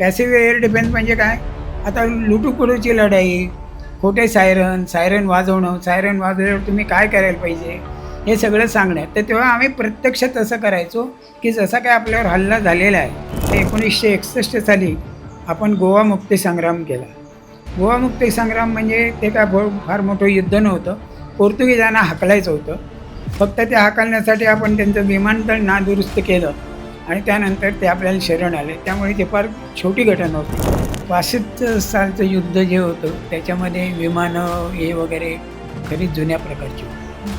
Passive air defence म्हणजे काय? आता लुटूपुटूची लढाई खोटे सायरन सायरन वाजवणं सायरन वाजवल्यावर तुम्ही काय करायला पाहिजे? हे सगळं सांगण्यात. तर तेव्हा आम्ही प्रत्यक्ष तसं करायचो की जसा काय आपल्यावर हल्ला झालेला आहे ते एकोणीसशे एकसष्ट साली आपण गोवा मुक्ती संग्राम केला. गोवा मुक्ती संग्राम म्हणजे ते काय फार मोठं युद्ध नव्हतं. पोर्तुगीजांना हाकलायचं होतं. फक्त ते हाकलण्यासाठी आपण त्यांचं विमानतळ नादुरुस्त केलं. आणि त्यानंतर ते आपल्याला शरण आले. त्यामुळे ते फार छोटी घटना होती. पासष्ट सालचं युद्ध जे होतं त्याच्यामध्ये विमानं हे वगैरे खरीच जुन्या प्रकारची होती.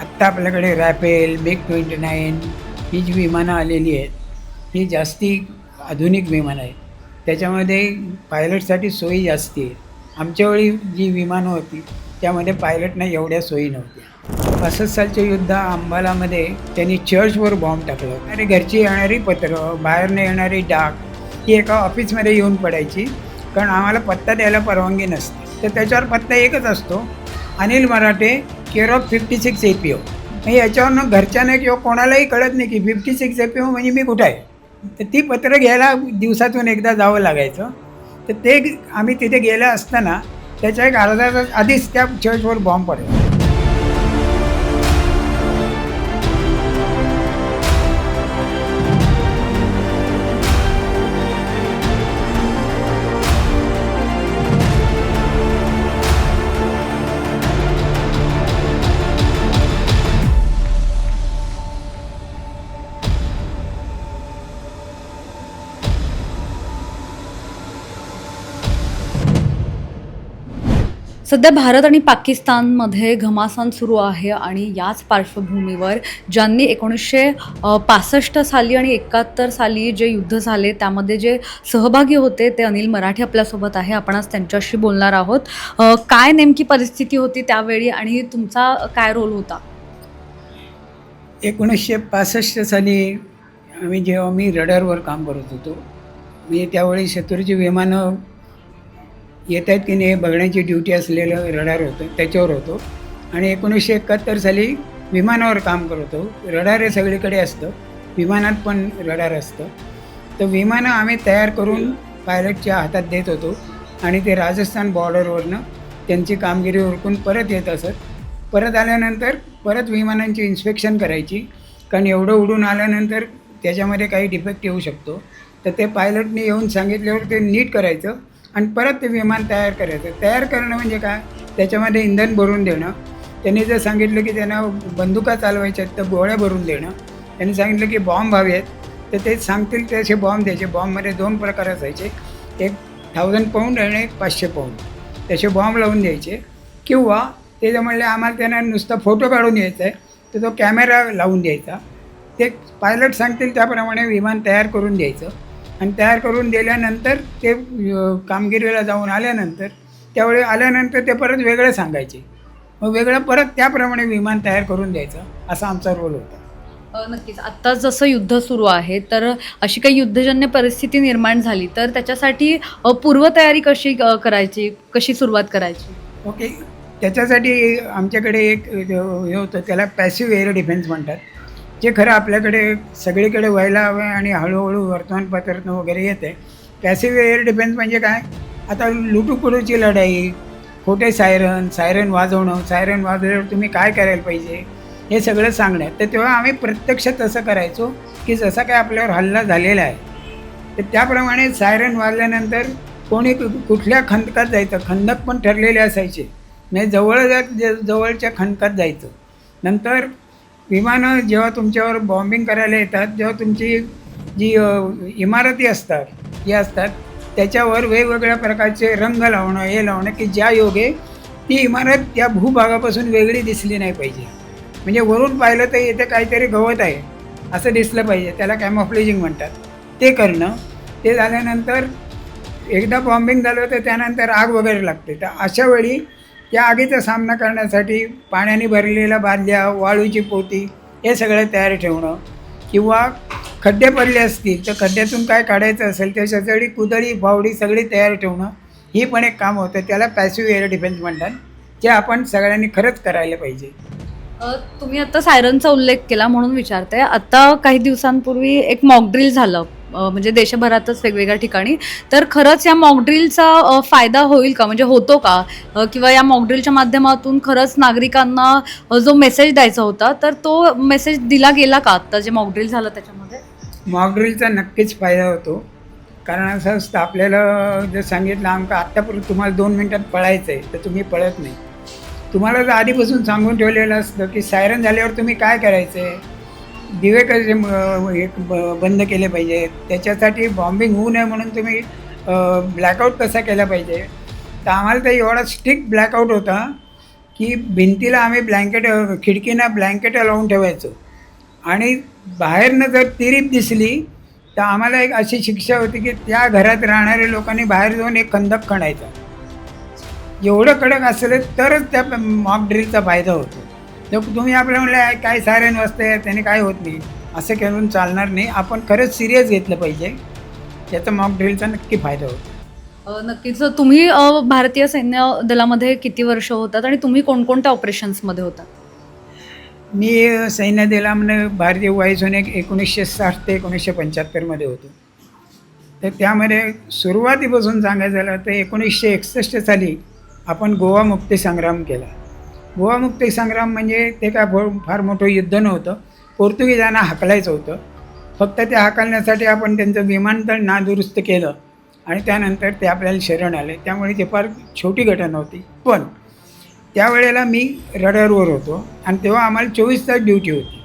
आत्ता आपल्याकडे रॅपेल मेक ट्वेंटी नाईन ही जी विमानं आलेली आहेत ही जास्ती आधुनिक विमानं आहेत. त्याच्यामध्ये पायलटसाठी सोयी जास्ती आहे आमच्या वेळी जी विमानं होती त्यामध्ये पायलटना एवढ्या सोयी नव्हत्या. पासष्ट सालच्या युद्ध अंबालामध्ये त्यांनी चर्चवर बॉम्ब टाकलं. आणि घरची येणारी पत्रं बाहेरनं येणारी डाक ही एका ऑफिसमध्ये येऊन पडायची. कारण आम्हाला पत्ता द्यायला परवानगी नसते. तर त्याच्यावर पत्ता एकच असतो Anil Marathe care of fifty six A P O म्हणजे याच्यावरनं घरच्यांना किंवा कोणालाही कळत नाही की fifty six A P O म्हणजे मी कुठं आहे? तर ती पत्रं घ्यायला दिवसातून एकदा जावं लागायचं. तर ते आम्ही तिथे गेलं असताना त्याच्या एक अर्धा तास आधीच त्या चर्चवर बॉम्ब पडला. सध्या भारत आणि पाकिस्तानमध्ये घमासान सुरू आहे आणि याच पार्श्वभूमीवर ज्यांनी एकोणीसशे पासष्ट साली आणि एकाहत्तर साली जे युद्ध झाले त्यामध्ये जे सहभागी होते ते अनिल मराठे आपल्यासोबत आहे. आपण आज त्यांच्याशी बोलणार आहोत. काय नेमकी परिस्थिती होती त्यावेळी आणि तुमचा काय रोल होता? एकोणीसशे पासष्ट साली आम्ही जेव्हा मी रडारवर काम करत होतो मी त्यावेळी शत्रूची विमानं येत आहेत की नाही हे बघण्याची ड्युटी असलेलं रडार होतं त्याच्यावर होतो. आणि एकोणीसशे एकाहत्तर साली विमानावर काम करत होतो. रडार हे सगळीकडे असतं. विमानात पण रडार असतं. तर विमानं आम्ही तयार करून पायलटच्या हातात देत होतो. आणि ते राजस्थान बॉर्डरवरनं त्यांची कामगिरी ओळखून परत येत असत. परत आल्यानंतर परत विमानांची इन्स्पेक्शन करायची. कारण एवढं उडून आल्यानंतर त्याच्यामध्ये काही डिफेक्ट येऊ शकतो. तर ते पायलटने येऊन सांगितल्यावर ते नीट करायचं. आणि परत ते विमान तयार करायचं. तयार करणं म्हणजे काय? त्याच्यामध्ये इंधन भरून देणं. त्यांनी जर सांगितलं की त्यांना बंदुका चालवायच्या आहेत तर गोळ्या भरून देणं. त्यांनी सांगितलं की बॉम्ब हवे आहेत तर ते सांगतील तसे बॉम्ब द्यायचे. बॉम्बमध्ये दोन प्रकार असायचे. एक थाउजंड पाऊंड आणि एक पाचशे पाऊंड त्याचे बॉम्ब लावून द्यायचे. किंवा ते जर म्हणले आम्हाला त्यांना नुसता फोटो काढून यायचा आहे तर तो कॅमेरा लावून द्यायचा. ते पायलट सांगतील त्याप्रमाणे विमान तयार करून द्यायचं. आणि तयार करून दिल्यानंतर ते कामगिरीला जाऊन आल्यानंतर त्यावेळी आल्यानंतर ते परत वेगळं सांगायचे. मग वेगळं परत त्याप्रमाणे विमान तयार करून द्यायचं असा आमचा रोल होता. नक्कीच. आत्ता जसं युद्ध सुरू आहे तर अशी काही युद्धजन्य परिस्थिती निर्माण झाली तर त्याच्यासाठी पूर्वतयारी कशी करायची? कशी सुरुवात करायची? ओके. त्याच्यासाठी आमच्याकडे एक हे होतं त्याला पॅसिव्ह एअर डिफेन्स म्हणतात. जे खरं आपल्याकडे सगळीकडे व्हायला हवं आहे आणि हळूहळू वर्तमानपत्रातनं वगैरे येते. पॅसिव्ह एअर डिफेन्स म्हणजे काय? आता लुटूपुटूची लढाई खोटे सायरन सायरन वाजवणं सायरन वाजवल्यावर तुम्ही काय करायला पाहिजे? हे सगळं सांगण्यात. तर तेव्हा आम्ही प्रत्यक्ष तसं करायचो की जसा काय आपल्यावर हल्ला झालेला आहे तर त्याप्रमाणे सायरन वाजल्यानंतर कोणी कु- कुठल्या खंदकात जायचं? खंदक पण ठरलेले असायचे. म्हणजे जवळ ज- जवळच्या खंदकात जायचं. नंतर विमानं जेव्हा तुमच्यावर बॉम्बिंग करायला येतात जेव्हा तुमची जी इमारती असतात या असतात त्याच्यावर वेगवेगळ्या प्रकारचे रंग लावणं हे लावणं की ज्या योगे ती इमारत त्या भूभागापासून वेगळी दिसली नाही पाहिजे. म्हणजे वरून पाहिलं तर इथे काहीतरी गवत आहे असं दिसलं पाहिजे त्याला कॅमोफ्लेजिंग म्हणतात. ते करणं ते झाल्यानंतर एकदा बॉम्बिंग झालं तर त्यानंतर आग वगैरे लागते. तर अशा वेळी त्या आगीचा सामना करण्यासाठी पाण्याने भरलेल्या बादल्या वाळूची पोती हे सगळं तयार ठेवणं किंवा खड्डे पडले असतील तर खड्ड्यातून काय काढायचं असेल त्याच्यासाठी कुदळी फावडी सगळी तयार ठेवणं ही पण एक काम होतं. त्याला पॅसिव्ह एअर डिफेन्स म्हणतात जे आपण सगळ्यांनी खरंच करायला पाहिजे. तुम्ही आता सायरनचा उल्लेख केला म्हणून विचारते. आता काही दिवसांपूर्वी एक मॉकड्रिल झालं. म्हणजे देशभरातच वेगवेगळ्या ठिकाणी. तर खरंच या मॉकड्रिलचा फायदा होईल का? म्हणजे होतो का? किंवा या मॉकड्रिलच्या माध्यमातून खरंच नागरिकांना जो मेसेज द्यायचा होता तर तो मेसेज दिला गेला का आत्ता जे मॉकड्रिल झालं त्याच्यामध्ये? मॉकड्रिलचा नक्कीच फायदा होतो. कारण असं असतं आपल्याला जर सांगितलं आमका आत्तापर्यंत तुम्हाला दोन मिनटात पळायचं आहे तर तुम्ही पळत नाही. तुम्हाला जर आधीपासून सांगून ठेवलेलं असतं की सायरन झाल्यावर तुम्ही काय करायचं आहे दिवे कसे एक हे ब- बंद केले पाहिजेत त्याच्यासाठी बॉम्बिंग होऊ नये म्हणून तुम्ही ब्लॅकआउट कसा केला पाहिजे? तर आम्हाला तर एवढा स्ट्रिक्ट ब्लॅकआउट होता की भिंतीला आम्ही ब्लँकेट खिडकीना ब्लँकेट लावून ठेवायचो. आणि बाहेरनं जर तिरीप दिसली तर आम्हाला एक अशी शिक्षा होती की त्या घरात राहणाऱ्या लोकांनी बाहेर जाऊन एक खंदक खणायचा. एवढं कडक असलं तरच त्या मॉक ड्रिलचा फायदा होतो. तर तुम्ही आपल्या म्हणलं काय सायरन वाजतंय त्याने काय होत नाही. असं करून चालणार नाही. आपण खरंच सिरियस घेतलं पाहिजे. त्याचा मॉक ड्रिलचा नक्की फायदा होतो. नक्कीच. तुम्ही भारतीय सैन्य दलामध्ये किती वर्ष होतात आणि तुम्ही कोणकोणत्या ऑपरेशन्समध्ये होतात? मी सैन्य दलामध्ये भारतीय वायुसेनेक एकोणीसशे साठ ते एकोणीसशे पंच्याहत्तरमध्ये होतो. तर त्यामध्ये सुरुवातीपासून सांगायचं झालं तर एकोणीसशे एकसष्ट साली आपण गोवा मुक्ती संग्राम केला. गोवामुक्ती संग्राम म्हणजे ते काय भो फार मोठं युद्ध नव्हतं. पोर्तुगीजांना हाकलायचं होतं. फक्त ते हाकलण्यासाठी आपण त्यांचं विमानतळ नादुरुस्त केलं आणि त्यानंतर ते आपल्याला शरण आले. त्यामुळे ते फार छोटी घटना होती. पण त्यावेळेला मी रडरवर होतो आणि तेव्हा आम्हाला चोवीस तास ड्युटी होती.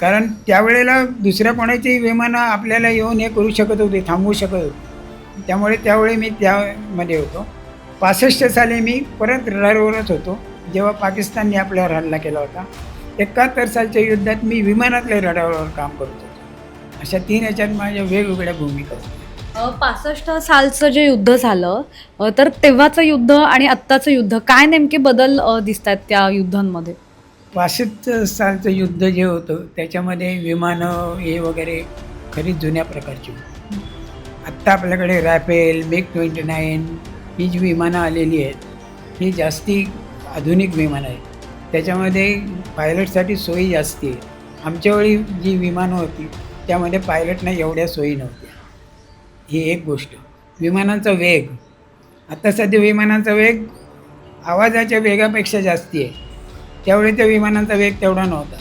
कारण त्यावेळेला दुसऱ्या कोणाची विमानं आपल्याला येऊन हे करू शकत होते थांबवू शकत होते. त्यामुळे त्यावेळी मी त्यामध्ये होतो. पासष्ट साली मी परत रडारवरच होतो. जेव्हा पाकिस्तानने आपल्यावर हल्ला केला होता एकाहत्तर सालच्या युद्धात मी विमानातल्या रडारवर काम करत होतो. अशा तीन याच्यात माझ्या वेगवेगळ्या भूमिका होत्या. पासष्ट सालचं जे युद्ध झालं तर तेव्हाचं युद्ध आणि आत्ताचं युद्ध काय नेमके बदल दिसत आहेत त्या युद्धांमध्ये? पासष्ट सालचं युद्ध जे होतं त्याच्यामध्ये विमानं हे वगैरे खरी जुन्या प्रकारची होती. आत्ता आपल्याकडे रॅफेल मेक ट्वेंटी नाईन ही जी विमानं आलेली आहेत ही जास्ती आधुनिक विमान आहे. त्याच्यामध्ये पायलटसाठी सोयी जास्ती आहे. आमच्यावेळी जी विमानं होती त्यामध्ये पायलटना एवढ्या सोयी नव्हत्या. ही एक गोष्ट. विमानांचा वेग. आता सध्या विमानांचा वेग आवाजाच्या वेगापेक्षा जास्ती आहे. त्यावेळी त्या विमानांचा वेग तेवढा नव्हता.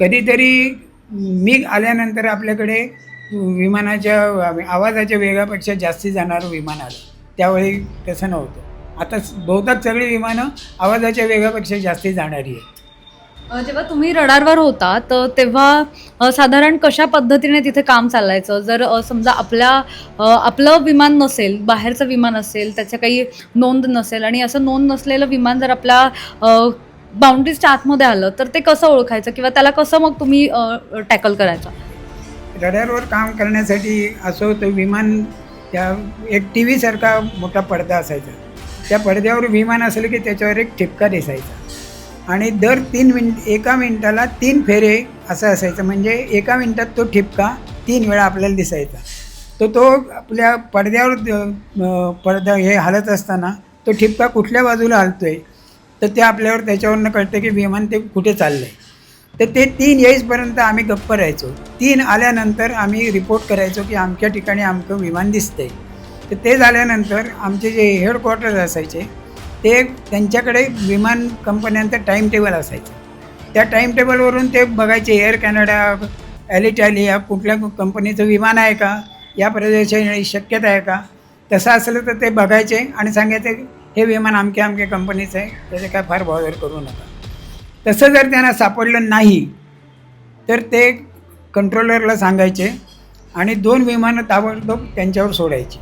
कधीतरी मी आल्यानंतर आपल्याकडे विमानाच्या आवाजाच्या वेगापेक्षा जास्ती जाणारं विमान आलं. त्यावेळी तसं नव्हतं. आता बहुतांश सगळी विमानं आवाजाच्या वेगापेक्षा जास्ती जाणारी आहेत. जेव्हा तुम्ही रडारवर होता तर तेव्हा साधारण कशा पद्धतीने तिथे काम चालायचं? जर समजा आपल्या आपलं विमान नसेल बाहेरचं विमान असेल त्याचं काही नोंद नसेल आणि असं नोंद नसलेलं विमान जर आपल्या बाउंड्रीजच्या आतमध्ये आलं तर ते कसं ओळखायचं? किंवा त्याला कसं मग तुम्ही टॅकल करायचं? रडारवर काम करण्यासाठी असं होतं विमान त्या एक टी व्हीसारखा मोठा पडदा असायचा. त्या पडद्यावर विमान असलं की त्याच्यावर एक ठिपका दिसायचा. आणि दर तीन मिनिट एका मिनिटाला तीन फेरे असं असायचं. म्हणजे एका मिनिटात तो ठिपका तीन वेळा आपल्याला दिसायचा. तर तो आपल्या पडद्यावर पडदा हे हलत असताना तो ठिपका कुठल्या बाजूला हलतो आहे तर ते आपल्यावर त्याच्यावरनं कळतं की विमान ते कुठे चाललं आहे तर ते तीन येईसपर्यंत आम्ही गप्प राहायचो. तीन आल्यानंतर आम्ही रिपोर्ट करायचो की आमच्या ठिकाणी आमचं विमान दिसतंय. तर ते झाल्यानंतर आमचे जे हेडक्वार्टर्स असायचे ते त्यांच्याकडे विमान कंपन्यांचं टाईम टेबल असायचं. त्या टाईम टेबलवरून ते बघायचे एअर कॅनडा ॲलिटॅलिया कुठल्या कंपनीचं विमान आहे का? या प्रदेशाची शक्यता आहे का? तसं असलं तर ते बघायचे आणि सांगायचे हे विमान अमक्या अमक्या कंपनीचं आहे त्याचे काय फार बॉदर करू नका. तसं जर त्यांना सापडलं नाही तर ते कंट्रोलरला सांगायचे आणि दोन विमानं ताबडतोब त्यांच्यावर सोडायची.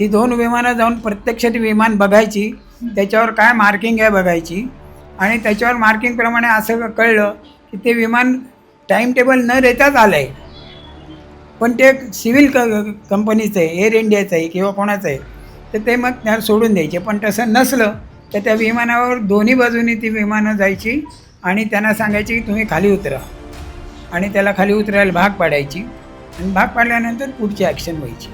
ती दोन विमानं जाऊन प्रत्यक्ष ती विमान बघायची त्याच्यावर काय मार्किंग आहे बघायची. आणि त्याच्यावर मार्किंगप्रमाणे असं कळलं की ते विमान टाईम टेबल न देताच आलं आहे पण ते सिव्हिल क कंपनीचं आहे एअर इंडियाचं आहे किंवा कोणाचं आहे तर ते मग त्याला सोडून द्यायचे. पण तसं नसलं तर त्या विमानावर दोन्ही बाजूनी ती विमानं जायची आणि त्यांना सांगायची की तुम्ही खाली उतरा. आणि त्याला खाली उतरायला भाग पाडायची. आणि भाग पाडल्यानंतर पुढची ॲक्शन व्हायची.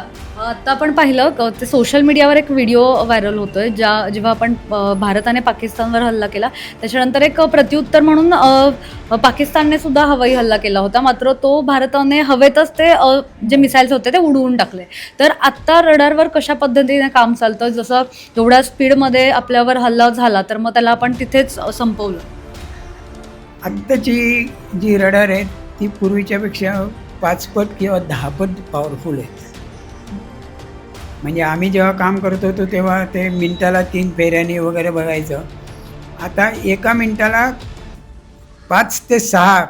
अच्छा. आता आपण पाहिलं क- ते सोशल मीडियावर एक व्हिडिओ व्हायरल होतोय ज्या जेव्हा आपण भारताने पाकिस्तानवर हल्ला केला त्याच्यानंतर एक प्रत्युत्तर म्हणून पाकिस्तानने सुद्धा हवाई हल्ला केला होता. मात्र तो भारताने हवेतच ते जे मिसाईल्स होते ते उडवून टाकले. तर आत्ता रडारवर कशा पद्धतीने काम चालतं जसं एवढ्या स्पीडमध्ये आपल्यावर हल्ला झाला तर मग त्याला आपण तिथेच संपवलं. आत्ताची जी रडार आहेत ती पूर्वीच्यापेक्षा पाचपट किंवा दहापट पॉवरफुल आहेत म्हणजे आम्ही जेव्हा काम करत होतो तेव्हा ते मिनटाला तीन फेऱ्याने वगैरे बघायचं. आता एका मिनटाला पाच ते सहा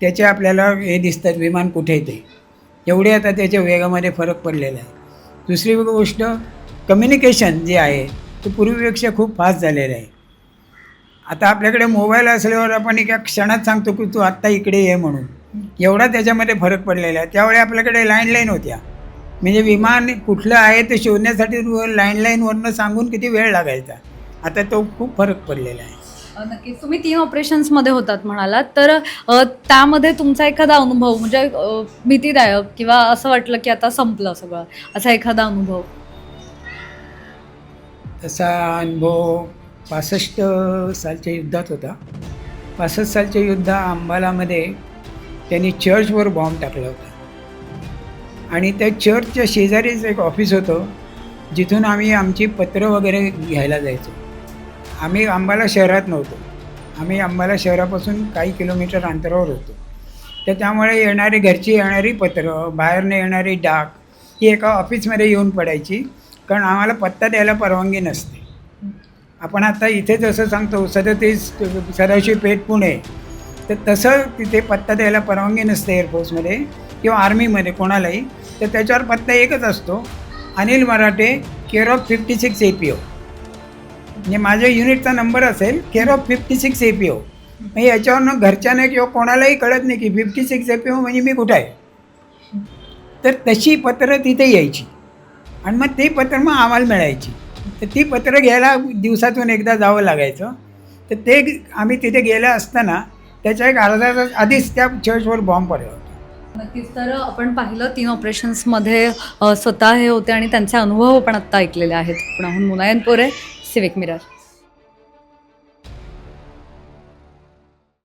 त्याचे आपल्याला हे दिसतात विमान कुठे येते एवढे आता त्याच्या वेगामध्ये फरक पडलेला आहे. दुसरी गोष्ट कम्युनिकेशन जे आहे ते पूर्वीपेक्षा खूप फास्ट झालेलं आहे. आता आपल्याकडे मोबाईल असल्यावर आपण एका क्षणात सांगतो की तू आत्ता इकडे ये म्हणून. एवढा त्याच्यामध्ये फरक पडलेला आहे. त्यावेळी आपल्याकडे लँडलाईन होत्या. म्हणजे विमान कुठलं आहे ते शोधण्यासाठी लँडलाईनवरनं सांगून किती वेळ लागायचा. आता तो खूप फरक पडलेला आहे. नक्कीच. तुम्ही तीन ऑपरेशन्समध्ये होतात म्हणालात. तर त्यामध्ये तुमचा एखादा अनुभव म्हणजे भीतीदायक किंवा असं वाटलं की आता संपलं सगळं असा एखादा अनुभव? तसा अनुभव पासष्ट सालच्या युद्धात होता. पासष्ट सालच्या युद्धा अंबालामध्ये त्यांनी चर्चवर बॉम्ब टाकला होता. आणि त्या चर्चच्या शेजारीच एक ऑफिस होतं जिथून आम्ही आमची पत्र वगैरे घ्यायला जायचो. आम्ही अंबाला शहरात नव्हतो. आम्ही अंबाला शहरापासून काही किलोमीटर अंतरावर होतो. तर त्यामुळे येणारी घरची येणारी पत्र बाहेरनं येणारी डाक ही एका ऑफिसमध्ये येऊन पडायची. कारण आम्हाला पत्ता द्यायला परवानगी नसते. आपण आता इथे जसं सांगतो सदतीस सदाशिव पेठ पुणे. तर तसं तिथे पत्ता द्यायला परवानगी नसते एअरफोर्समध्ये किंवा आर्मीमध्ये कोणालाही. तर त्याच्यावर पत्ता एकच असतो. Anil Marathe care of fifty six A P O म्हणजे माझ्या युनिटचा नंबर असेल care of fifty six A P O म्हणजे याच्यावरनं घरच्यांना किंवा कोणालाही कळत नाही की fifty six A P O म्हणजे मी कुठं आहे. तर तशी पत्रं तिथे यायची. आणि मग ते पत्र मग आम्हाला मिळायची. तर ती पत्र घ्यायला दिवसातून एकदा जावं लागायचं. तर ते आम्ही तिथे गेलं असताना त्याच्या एक अर्धा तास आधीच त्या चर्चवर बॉम्ब पडला. नक्कीच. तर आपण पाहिलं तीन ऑपरेशन्समध्ये स्वतः हे होते आणि त्यांचे अनुभव आपण आत्ता ऐकलेले आहेत. पुण्याहून मुनायन पोरे सिविक मिरर.